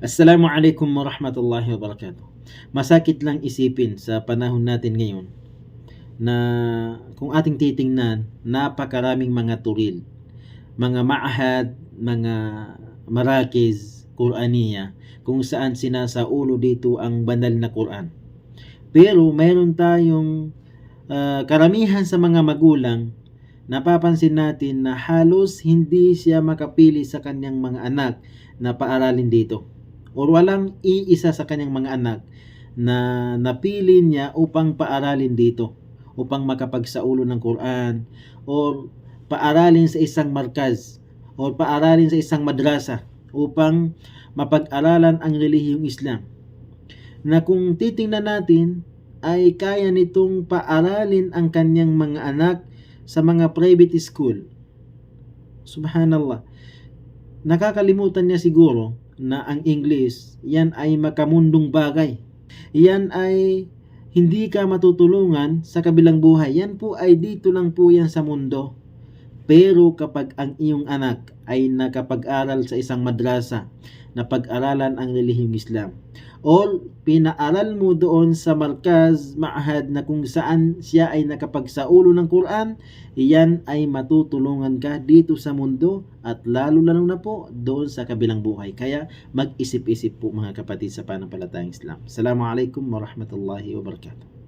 Assalamualaikum warahmatullahi wabarakatuh. Masakit lang isipin sa panahon natin ngayon na kung ating titingnan, napakaraming mga turil, mga maahad, mga marakiz, Quraniya, kung saan sinasaulo dito ang banal na Quran. Pero mayroon tayong ah, karamihan sa mga magulang, napapansin natin na halos hindi siya makapili sa kanyang mga anak na paaralin dito. O walang iisa sa kanyang mga anak na napili niya upang paaralin dito, upang makapagsaulo ng Quran, or paaralin sa isang markaz, or paaralin sa isang madrasa, upang mapag-aralan ang relihiyong Islam. Na kung titingnan natin, ay kaya nitong paaralin ang kanyang mga anak sa mga private school. Subhanallah. Nakakalimutan niya siguro na ang English, yan ay makamundong bagay. Yan ay hindi ka matutulungan sa kabilang buhay. Yan po ay dito lang po yan sa mundo. Pero kapag ang iyong anak ay nakapag-aral sa isang madrasa na pag-aralan ang relihiyong Islam or pinaaral mo doon sa markaz, maahad na kung saan siya ay nakapagsaulo ng Quran, iyan ay matutulungan ka dito sa mundo at lalo lalo na po doon sa kabilang buhay. Kaya mag-isip-isip po mga kapatid sa panampalatayang Islam. Assalamualaikum warahmatullahi wabarakatuh.